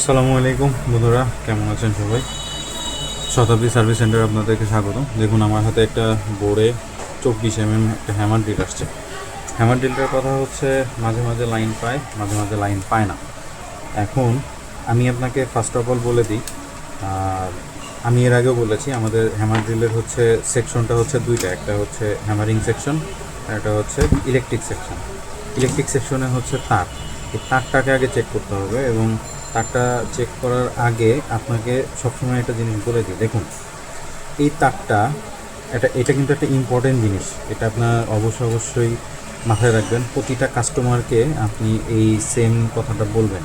আসসালামু আলাইকুম বন্ধুরা, কেমন আছেন সবাই? শতাব্দী সার্ভিস সেন্টার আপনাদেরকে স্বাগত দেখুন, আমার হাতে একটা বোর্ডে চব্বিশ এম এম একটা হ্যামার ড্রিল আসছে। হ্যামার ড্রিলটার কথা হচ্ছে, মাঝে মাঝে লাইন পায়, মাঝে মাঝে লাইন পায় না। এখন আমি আপনাকে ফার্স্ট অফ অল বলে দিই, আর আমি এর আগেও বলেছি, আমাদের হ্যামার ড্রিলের হচ্ছে সেকশনটা হচ্ছে দুইটা, একটা হচ্ছে হ্যামারিং সেকশন একটা হচ্ছে ইলেকট্রিক সেকশন। ইলেকট্রিক সেকশনে হচ্ছে তার। এই তারটাকে আগে চেক করতে হবে এবং তারটা চেক করার আগে আপনাকে সবসময় একটা জিনিস বলে দিই। দেখুন, এই তারটা এটা এটা কিন্তু একটা ইম্পর্টেন্ট জিনিস। এটা আপনার অবশ্যই অবশ্যই মাথায় রাখবেন, প্রতিটা কাস্টমারকে আপনি এই সেম কথাটা বলবেন।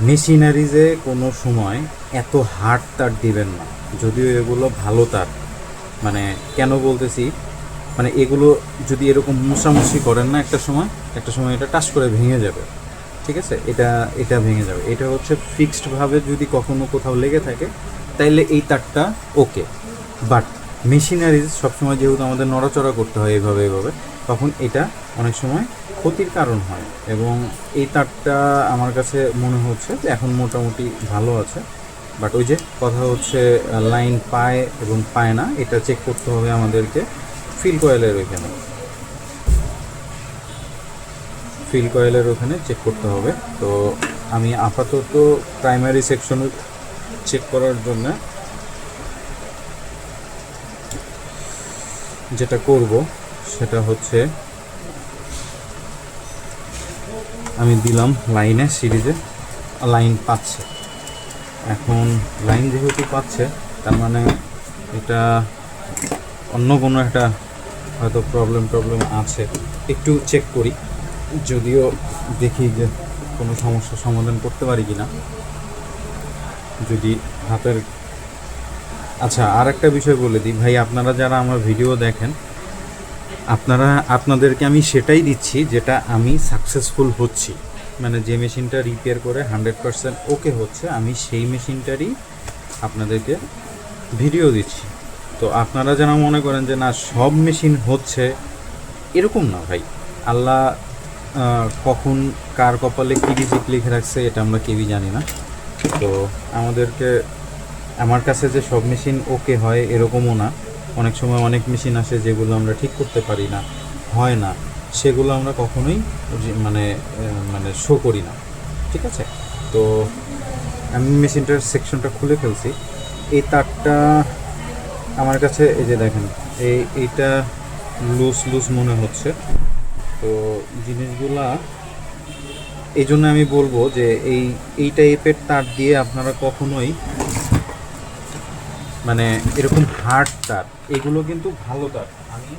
মেশিনারিজে কোনো সময় এত হার্ড তার দিবেন না। যদিও এগুলো ভালো তার। মানে কেন বলতেছি? মানে এগুলো যদি এরকম মুসামুসি করেন না একটা সময় একটা সময় এটা টাচ করে ভেঙে যাবে। ঠিক আছে? এটা এটা ভেঙে যাবে। এটা হচ্ছে ফিক্সডভাবে যদি কখনো কোথাও লেগে থাকে, তাইলে এই তারটা ওকে বাট মেশিনারিজ সবসময় যেহেতু আমাদের নড়াচড়া করতে হয় এভাবে এভাবে, তখন এটা অনেক সময় ক্ষতির কারণ হয়। এবং এই তারটা আমার কাছে মনে হচ্ছে যে এখন মোটামুটি ভালো আছে। বাট ওই যে কথা হচ্ছে লাইন পায় এবং পায় না, এটা চেক করতে হবে আমাদেরকে ফিল কয়েলের ওইখানে। ফিল কয়েলের ওখানে চেক করতে হবে। তো আমি আপাতত প্রাইমারি সেকশনে চেক করার জন্য যেটা করব, সেটা হচ্ছে আমি দিলাম লাইনে সিরিজে লাইন পাচ্ছে। এখন লাইন যেহেতু পাচ্ছে, তার মানে এটা অন্য কোনো একটা হয়তো প্রবলেম টবলেম আছে। একটু চেক করি। যদিও দেখি যে কোনো সমস্যার সমাধান করতে পারি কি না যদি হাতের আচ্ছা আর একটা বিষয় বলে দিই। ভাই, আপনারা যারা আমার ভিডিও দেখেন, আপনারা আপনাদেরকে আমি সেটাই দিচ্ছি যেটা আমি সাকসেসফুল হচ্ছি। মানে যে মেশিনটা রিপেয়ার করে হান্ড্রেড পারসেন্ট ওকে হচ্ছে, আমি সেই মেশিনটারই আপনাদেরকে ভিডিও দিচ্ছি। তো আপনারা যেন মনে করেন যে, না, সব মেশিন হচ্ছে, এরকম না ভাই। আল্লাহ কখন কার কপালে কী রিজিক লিখে রাখছে এটা আমরা কেউই জানি না। তো আমাদেরকে, আমার কাছে যে সব মেশিন ওকে হয় এরকমও না। অনেক সময় অনেক মেশিন আসে যেগুলো আমরা ঠিক করতে পারি না, হয় না। সেগুলো আমরা কখনোই মানে মানে শো করি না। ঠিক আছে? তো আমি মেশিনটার সেকশনটা খুলে ফেলছি। এই তারটা আমার কাছে, এই যে দেখেন, এই, এইটা লুজ লুজ মনে হচ্ছে। তো জিনিসগুলা এই জন্য আমি বলব যে এই এই টাইপের তার দিয়ে আপনারা কখনোই মানে এরকম হার্ড তার, এগুলো কিন্তু ভালো তার। আমি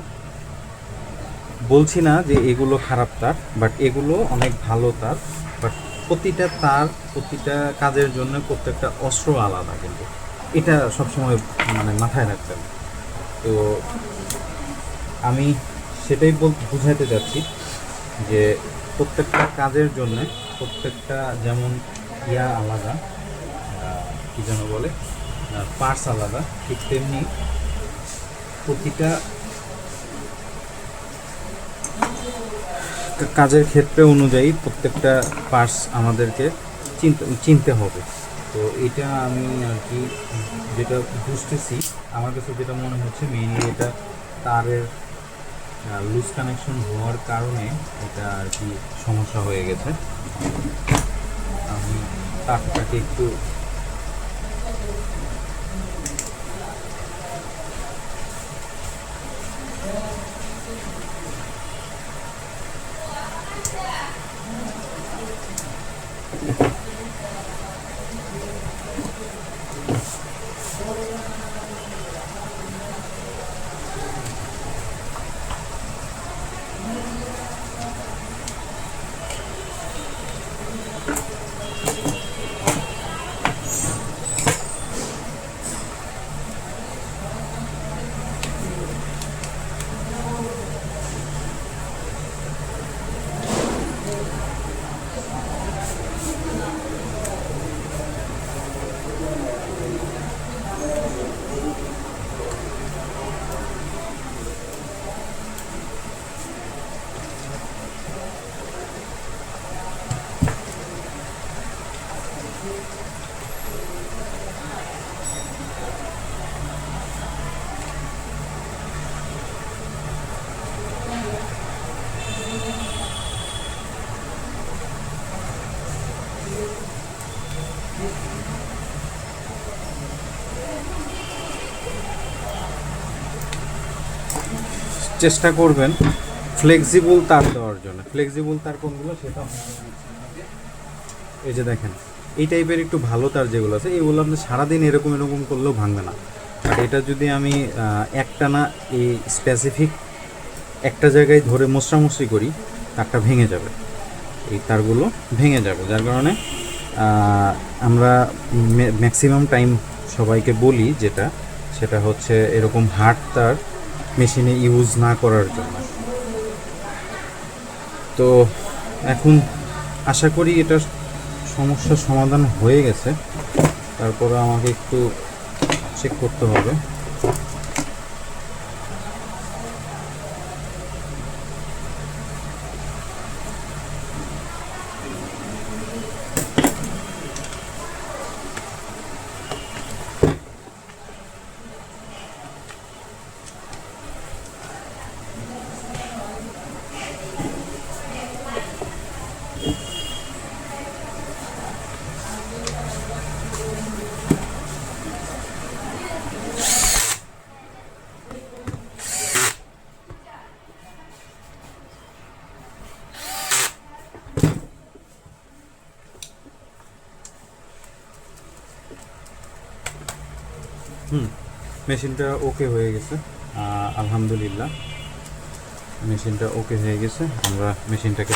বলছি না যে এগুলো খারাপ তার বাট এগুলো অনেক ভালো তার। বাট প্রতিটা তার, প্রতিটা কাজের জন্য প্রত্যেকটা অস্ত্র আলাদা কিন্তু। এটা সবসময় মানে মাথায় রাখবেন। তো আমি সেটাই বল বুঝাইতে যাচ্ছি। যে প্রত্যেকটা কাজের জন্য প্রত্যেকটা যেমন ইয়া আলাদা কি যেন বলে পার্টস আলাদা, ঠিক তেমনি প্রতিটা কাজের ক্ষেত্রে অনুযায়ী প্রত্যেকটা পার্টস আমাদেরকে চিনতে চিনতে হবে। তো এটা আমি আর কি যেটা বুঝতেছি, আমার কাছে যেটা মনে হচ্ছে মেইনলি এটা তারের লুজ কানেকশন হওয়ার কারণে এটা আর কি সমস্যা হয়ে গেছে। আমি তারটাকে একটু চেষ্টা করবেন ফ্লেক্সিবল তার দেওয়ার জন্য। ফ্লেক্সিবল তার কোনগুলো সেটা এই যে দেখেন। এই টাইপের একটু ভালো তার যেগুলো আছে এগুলো আপনি সারাদিন এরকম এরকম করলেও ভাঙবে না। আর এটা যদি আমি আহ, একটানা এই স্পেসিফিক একটা জায়গায় ধরে মশরামশরি করি তারটা ভেঙে যাবে। এই তারগুলো ভেঙে যাবে যার কারণে আমরা ম্যাক্সিমাম টাইম সবাইকে বলি যেটা সেটা হচ্ছে এরকম হার্ড তার মেশিনে ইউজ না করার জন্য। তো এখন আশা করি এটার সমস্যার সমাধান হয়ে গেছে। তারপরে আমাকে একটু চেক করতে হবে। হুম। মেশিনটা ওকে হয়ে গেছে। আলহামদুলিল্লাহ। মেশিনটা ওকে হয়ে গেছে। আমরা মেশিনটাকে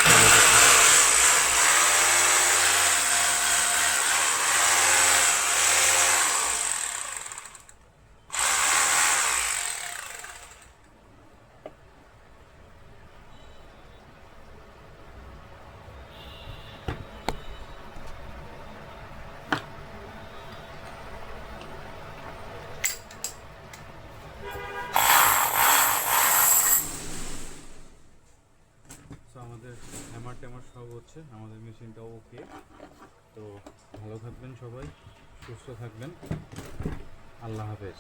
আমাদের হ্যামার ট্যামার সব হচ্ছে, আমাদের মেশিনটাও ওকে তো ভালো থাকবেন সবাই, সুস্থ থাকবেন। আল্লাহ হাফেজ।